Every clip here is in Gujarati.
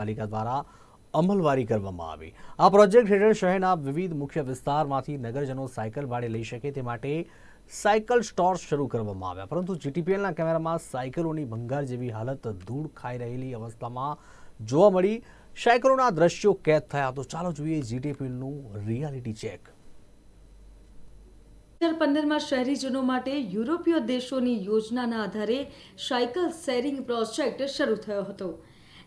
પાલિકા દ્વારા અમલવારી કરવામાં આવી. આ પ્રોજેક્ટ હેઠળ શહેરના વિવિધ મુખ્ય વિસ્તારમાંથી નગરજનો સાયકલ ભાડે લઈ શકે તે માટે સાયકલ સ્ટોર્સ શરૂ કરવામાં આવ્યા. પરંતુ જીટીપીએલના કેમેરામાં સાયકલોની ભંગાર જેવી હાલત ધૂળ ખાઈ રહેલી અવસ્થામાં જોવા મળી. સાયકલોના દ્રશ્યો કેદ થયા. તો ચાલો જોઈએ જીટીપીએલનું રિયાલિટી ચેક હજાર પંદરમાં શહેરીજનો માટે યુરોપીય દેશોની યોજનાના આધારે સાયકલ શેરિંગ પ્રોજેક્ટ શરૂ થયો હતો.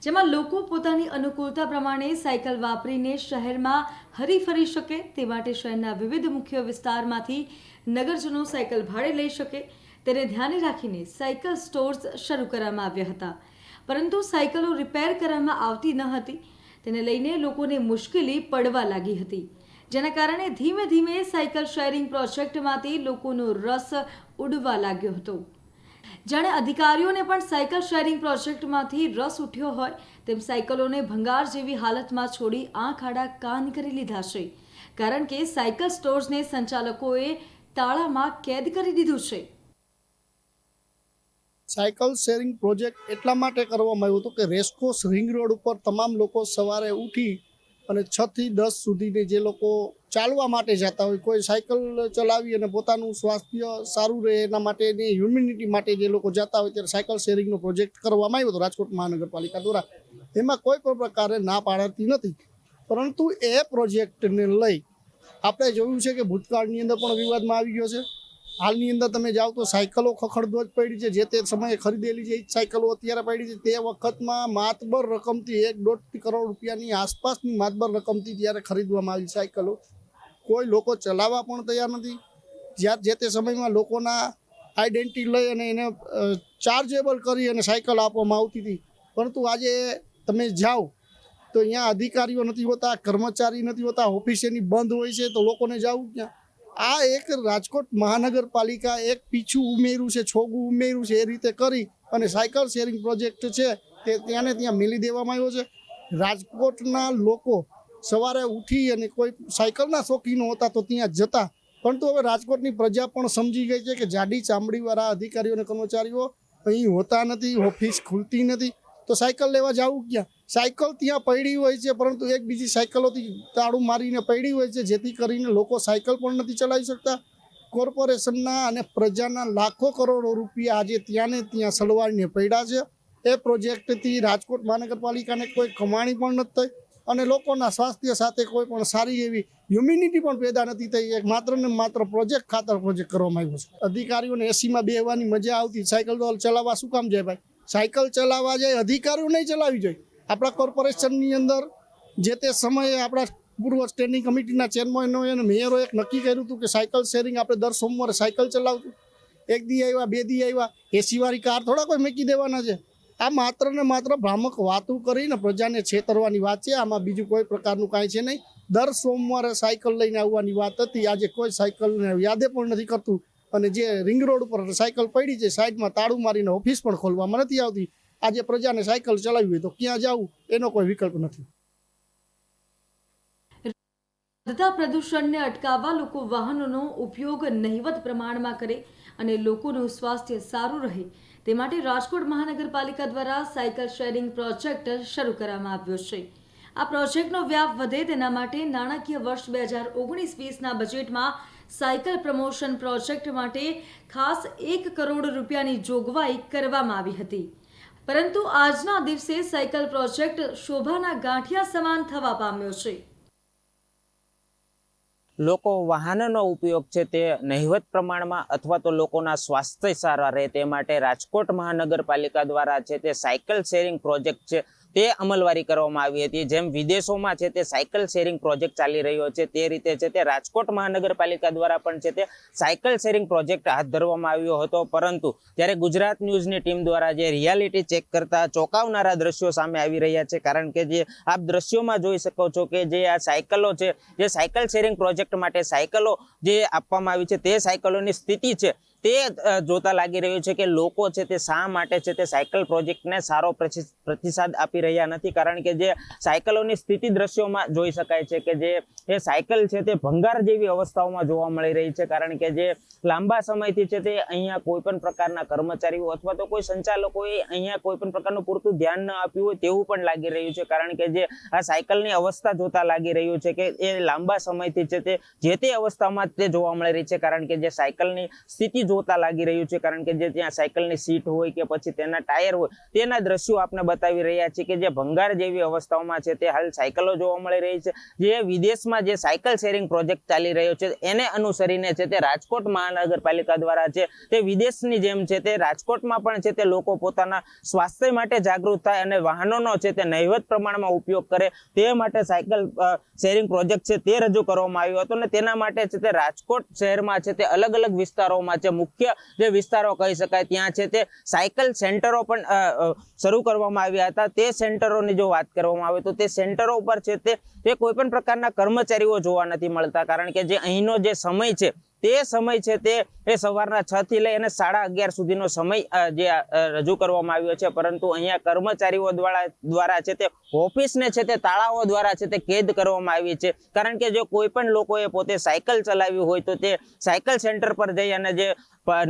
જેમાં લોકો પોતાની અનુકૂળતા પ્રમાણે સાયકલ વાપરીને શહેરમાં હરીફરી શકે તે માટે શહેરના વિવિધ મુખ્ય વિસ્તારમાંથી નગરજનો સાયકલ ભાડે લઈ શકે. તેને ધ્યાને રાખીને સાયકલ સ્ટોર્સ શરૂ કરવામાં આવ્યા હતા. પરંતુ સાયકલો રિપેર કરવામાં આવતી ન હતી. તેને લઈને લોકોને મુશ્કેલી પડવા લાગી હતી. જેના કારણે ધીમે ધીમે સાયકલ શેરિંગ પ્રોજેક્ટમાંથી લોકોનો રસ ઉડવા લાગ્યો હતો. જાણે અધિકારીઓને પણ સાયકલ શેરિંગ પ્રોજેક્ટમાંથી રસ ઉઠ્યો હોય તેમ સાયકલોને ભંગાર જેવી હાલતમાં છોડી આંખ આડા કાન કરી લીધા છે. કારણ કે સાયકલ સ્ટોર્સને સંચાલકોએ તાળામાં કેદ કરી દીધું છે. સાયકલ શેરિંગ પ્રોજેક્ટ એટલા માટે કરવામાં આવ્યો હતો કે રેસકોર્સ રિંગ રોડ ઉપર તમામ લોકો સવારે ઉઠી અને છ થી દસ સુધીની જે લોકો ચાલવા માટે જતા હોય, કોઈ સાયકલ ચલાવી અને પોતાનું સ્વાસ્થ્ય સારું રહે એના માટેની હ્યુમિનિટી માટે જે લોકો જતા હોય ત્યારે સાયકલ શેરિંગનો પ્રોજેક્ટ કરવામાં આવ્યો હતો રાજકોટ મહાનગરપાલિકા દ્વારા. એમાં કોઈ પણ પ્રકારે ના પાડતી નથી. પરંતુ એ પ્રોજેક્ટને લઈ આપણે જોયું છે કે ભૂતકાળની અંદર પણ વિવાદમાં આવી ગયો છે. હાલની અંદર તમે જાઓ તો સાયકલો જ પડી છે. જે તે સમયે ખરીદેલી છે એ જ સાયકલો અત્યારે પડી છે, તે વખતમાં માતબર રકમથી એક દોઢ કરોડ રૂપિયાની આસપાસની માતબર રકમથી જ્યારે ખરીદવામાં આવી સાયકલો. કોઈ લોકો ચલાવવા પણ તૈયાર નથી. જ્યાં જે તે સમયમાં લોકોના આઈડેન્ટિટી લઈ અને એને ચાર્જેબલ કરી અને સાયકલ આપવામાં આવતી હતી. પરંતુ આજે તમે જાઓ તો અહીંયા અધિકારીઓ નથી હોતા, કર્મચારી નથી હોતા ઓફિસ એની બંધ હોય છે તો લોકોને જવું ક્યાં? આ એક રાજકોટ મહાનગરપાલિકા એક પીછું ઉમેર્યું છે, છોગું ઉમેર્યું છે એ રીતે કરી અને સાયકલ શેરિંગ પ્રોજેક્ટ છે તે ત્યાંને ત્યાં મિલી દેવામાં આવ્યો છે. રાજકોટના લોકો સવારે ઉઠી અને કોઈ સાયકલના શોખીનો હતા તો ત્યાં જતા. પરંતુ હવે રાજકોટની પ્રજા પણ સમજી ગઈ છે કે જાડી ચામડીવાળા અધિકારીઓ અને કર્મચારીઓ અહીં હોતા નથી, ઓફિસ ખુલતી નથી. તો સાયકલ લેવા જવું ક્યાં? સાયકલ ત્યાં પડી હોય છે, પરંતુ એક બીજી સાયકલોથી તાળું મારીને પડી હોય છે, જેથી કરીને લોકો સાયકલ પણ નથી ચલાવી શકતા. કોર્પોરેશનના અને પ્રજાના લાખો કરોડો રૂપિયા આજે ત્યાં ને ત્યાં સલવાળીને પડ્યા છે. એ પ્રોજેક્ટથી રાજકોટ મહાનગરપાલિકાને કોઈ કમાણી પણ નથી થઈ અને લોકોના સ્વાસ્થ્ય સાથે કોઈ પણ સારી એવી હ્યુમિનિટી પણ પેદા નથી થઈ. એક માત્ર ને માત્ર પ્રોજેક્ટ ખાતર પ્રોજેક્ટ કરવામાં આવ્યો છે. અધિકારીઓને એસીમાં બેહવાની મજા આવતી. સાયકલ ચલાવવા શું કામ જાય ભાઈ? સાયકલ ચલાવવા જાય, અધિકારીઓ નહીં ચલાવવી જોઈએ આપણા કોર્પોરેશનની અંદર જે તે સમયે આપણા પૂર્વ સ્ટેન્ડિંગ કમિટીના ચેરમેનો અને મેયરો એક નક્કી કર્યું હતું કે સાયકલ શેરિંગ આપણે દર સોમવારે સાયકલ ચલાવતું એક દી આવ્યા, બે દી આવ્યા એસીવાળી કાર થોડા કોઈ મૂકી દેવાના છે. આ માત્ર ને માત્ર ભ્રામક વાતું કરીને પ્રજાને છેતરવાની વાત છે. આમાં બીજું કોઈ પ્રકારનું કાંઈ છે નહીં. દર સોમવારે સાયકલ લઈને આવવાની વાત હતી. આજે કોઈ સાયકલને યાદે પણ નથી કરતું. અને જે રિંગ રોડ ઉપર સાયકલ પડી છે, સાઈડમાં તાળું મારીને ઓફિસ પણ ખોલવામાં નથી આવતી. આજે પ્રજાને સાયકલ ચલાવવી હોય તો ક્યાં જવું? એનો કોઈ વિકલ્પ નથી. વધતા પ્રદૂષણને અટકાવવા લોકો વાહનોનો ઉપયોગ નહિવત પ્રમાણમાં કરે અને લોકોનું સ્વાસ્થ્ય સારું રહે. તે માટે રાજકોટ મહાનગરપાલિકા દ્વારા સાયકલ શેરિંગ પ્રોજેક્ટ શરૂ કરવામાં આવ્યો છે. આ પ્રોજેક્ટનો વ્યાપ વધે તેના માટે નાણાકીય વર્ષ બે હજાર ઓગણીસ વીસના બજેટમાં સાયકલ પ્રમોશન પ્રોજેક્ટ માટે ખાસ એક કરોડ રૂપિયાની જોગવાઈ કરવામાં આવી હતી. પરંતુ આજના દિવસે સાયકલ પ્રોજેક્ટ શોભાના ગાંઠિયા સમાન થવા પામ્યો છે. લોકો વાહનનો ઉપયોગ છે તે નહિવત પ્રમાણમાં અથવા તો લોકોના સ્વાસ્થ્ય સારા રહે તે માટે રાજકોટ મહાનગરપાલિકા દ્વારા છે તે સાયકલ શેરિંગ પ્રોજેક્ટ છે તે અમલવારી કરવામાં આવી હતી. જેમ વિદેશોમાં છે તે સાયકલ શેરિંગ પ્રોજેક્ટ ચાલી રહ્યો છે, તે રીતે છે તે રાજકોટ મહાનગરપાલિકા દ્વારા પણ છે તે સાયકલ શેરિંગ પ્રોજેક્ટ હાથ ધરવામાં આવ્યો હતો. પરંતુ ત્યારે ગુજરાત ન્યૂઝની ટીમ દ્વારા જે રિયાલિટી ચેક કરતા ચોંકાવનારા દ્રશ્યો સામે આવી રહ્યા છે, કારણ કે જે આપ દ્રશ્યોમાં જોઈ શકો છો કે જે આ સાયકલો છે, જે સાયકલ શેરિંગ પ્રોજેક્ટ માટે સાયકલો જે આપવામાં આવી છે તે સાયકલોની સ્થિતિ છે તે જોતા લાગી રહ્યું છે કે લોકો છે તે શા માટે છે તે સાયકલ પ્રોજેક્ટને સારો પ્રતિસાદ આપી રહ્યા નથી. કારણ કે જે સાયકલોની સ્થિતિ દ્રશ્યોમાં જોઈ શકાય છે કે જે, એ સાયકલ છે તે ભંગાર જેવી અવસ્થાઓમાં જોવા મળી રહી છે. કારણ કે જે લાંબા સમયથી છે તે અહીંયા કોઈ પણ પ્રકારના કર્મચારીઓ અથવા તો કોઈ સંચાલકોએ અહીંયા કોઈ પણ પ્રકારનું પૂરતું ધ્યાન ન આપ્યું હોય તેવું પણ લાગી રહ્યું છે. કારણ કે જે આ સાયકલની અવસ્થા જોતા લાગી રહ્યું છે કે એ લાંબા સમયથી છે તે, જે તે અવસ્થામાં તે જોવા મળી રહી છે. કારણ કે જે સાયકલની સ્થિતિ જોતા લાગી રહ્યું છે, કારણ કે જે ત્યાં સાયકલની સીટ હોય કે પછી તેના ટાયર હોય, તેના દ્રશ્યો આપણે બતાવી રહ્યા છે કે જે ભંગાર જેવી અવસ્થાઓમાં છે, તે હાલ સાયકલો જોવા મળી રહી છે. જે વિદેશમાં જે સાયકલ શેરિંગ પ્રોજેક્ટ ચાલી રહ્યો છે, એને અનુસરીને છે, તે રાજકોટ મહાનગરપાલિકા દ્વારા છે, તે વિદેશની જેમ છે, તે રાજકોટમાં પણ છે, તે લોકો પોતાના સ્વાસ્થ્ય માટે જાગૃત થાય અને વાહનોનો છે, તે નહિવત પ્રમાણમાં ઉપયોગ કરે, તે માટે સાયકલ શેરિંગ પ્રોજેક્ટ છે, તે રજૂ કરવામાં આવ્યો હતો અને તેના માટે છે, તે રાજકોટ શહેરમાં છે, તે અલગ અલગ વિસ્તારોમાં છે મુખ્ય જે વિસ્તારો કહી શકાય, ત્યાં છે તે સાયકલ સેન્ટરો પણ શરૂ કરવામાં આવ્યા હતા. તે સેન્ટરોની જો વાત કરવામાં આવે તો તે સેન્ટરો ઉપર છે તે કોઈ પણ પ્રકારના કર્મચારીઓ જોવા નથી મળતા. કારણ કે જે અહીંનો જે સમય છે તે સમય છે તે એ સવારના છ થી લઈ અને સાડા અગિયાર સુધીનો સમય જે રજૂ કરવામાં આવ્યો છે. પરંતુ અહીંયા કર્મચારીઓ દ્વારા દ્વારા છે તે ઓફિસને છે તે તાળાઓ દ્વારા છે તે કેદ કરવામાં આવી છે. કારણ કે જો કોઈ પણ લોકોએ પોતે સાયકલ ચલાવી હોય તો તે સાયકલ સેન્ટર પર જઈ અને જે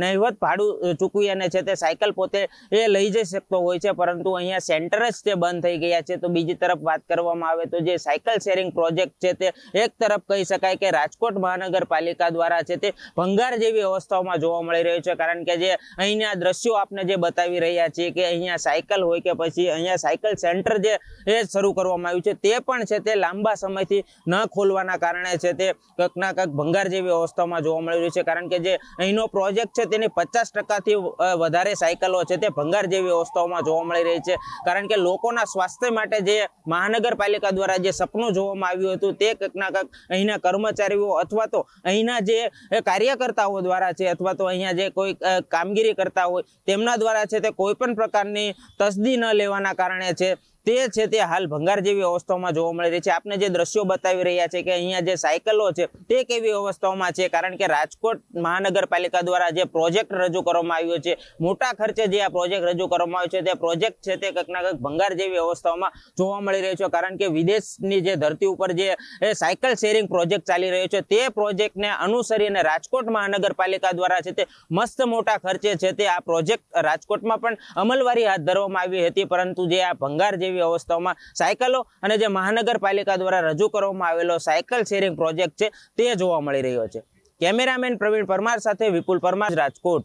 નહિવત ભાડું ચૂકવી અને છે તે સાયકલ પોતે એ લઈ જઈ શકતો હોય છે. પરંતુ અહીંયા સેન્ટર જ તે બંધ થઈ ગયા છે. તો બીજી તરફ વાત કરવામાં આવે તો જે સાયકલ શેરિંગ પ્રોજેક્ટ છે તે એક તરફ કહી શકાય કે રાજકોટ મહાનગરપાલિકા દ્વારા છે તે ભંગાર જેવી અવસ્થાઓમાં જોવા મળી રહ્યું છે. કારણ કે જે અહીંના દ્રશ્યો આપને જે બતાવી રહ્યા છીએ કે અહીંયા સાયકલ હોય કે પછી અહીંયા સાયકલ સેન્ટર જે એ શરૂ કરવામાં આવ્યું છે, તે પણ છે તે લાંબા સમયથી ન ખોલવાના કારણે છે તે કંઈક ના કંઈક ભંગાર જેવી અવસ્થામાં જોવા મળી રહ્યું છે. કારણ કે જે અહીંનો પ્રોજેક્ટ છે તેની પચાસ ટકાથી વધારે સાયકલો છે તે ભંગાર જેવી અવસ્થાઓમાં જોવા મળી રહી છે. કારણ કે લોકોના સ્વાસ્થ્ય માટે જે મહાનગરપાલિકા દ્વારા જે સપનું જોવામાં આવ્યું હતું, તે કંઈક ના કંઈક અહીંના કર્મચારીઓ અથવા તો અહીંના જે કાર્યકર્તાઓ દ્વારા છે અથવા તો અહીંયા જે કોઈ કામગીરી કરતા હોય, તેમના દ્વારા છે તે કોઈ પણ પ્રકારની તસદી ન લેવાના કારણે છે તે છે તે હાલ ભંગાર જેવી અવસ્થાઓમાં જોવા મળી રહી છે. આપણે જે દ્રશ્યો બતાવી રહ્યા છે કે અહીંયા જે સાયકલો છે, તે કેવી અવસ્થાઓમાં છે? કારણ કે રાજકોટ મહાનગરપાલિકા દ્વારા જે પ્રોજેક્ટ રજૂ કરવામાં આવ્યો છે, મોટા ખર્ચે જે આ પ્રોજેક્ટ રજૂ કરવામાં આવ્યો છે, તે પ્રોજેક્ટ છે તે કંઈક ના કંઈક ભંગાર જેવી અવસ્થાઓમાં જોવા મળી રહ્યો છે. કારણ કે વિદેશની જે ધરતી ઉપર જે સાયકલ શેરિંગ પ્રોજેક્ટ ચાલી રહ્યો છે, તે પ્રોજેક્ટને અનુસરીને રાજકોટ મહાનગરપાલિકા દ્વારા છે તે મસ્ત મોટા ખર્ચે છે તે આ પ્રોજેક્ટ રાજકોટમાં પણ અમલવારી હાથ ધરવામાં આવી હતી. પરંતુ જે આ ભંગાર જેવી અવસ્થાઓમાં સાયકલો અને જે મહાનગરપાલિકા દ્વારા રજૂ કરવામાં આવેલો સાયકલ શેરિંગ પ્રોજેક્ટ છે તે જોવા મળી રહ્યો છે. કેમેરામેન પ્રવીણ પરમાર સાથે વિપુલ પરમાર, રાજકોટ.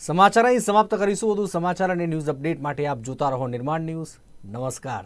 સમાચાર અહીં સમાપ્ત કરીશું. વધુ સમાચાર અને ન્યૂઝ અપડેટ માટે આપ જોતા રહો નિર્માણ ન્યૂઝ. નમસ્કાર.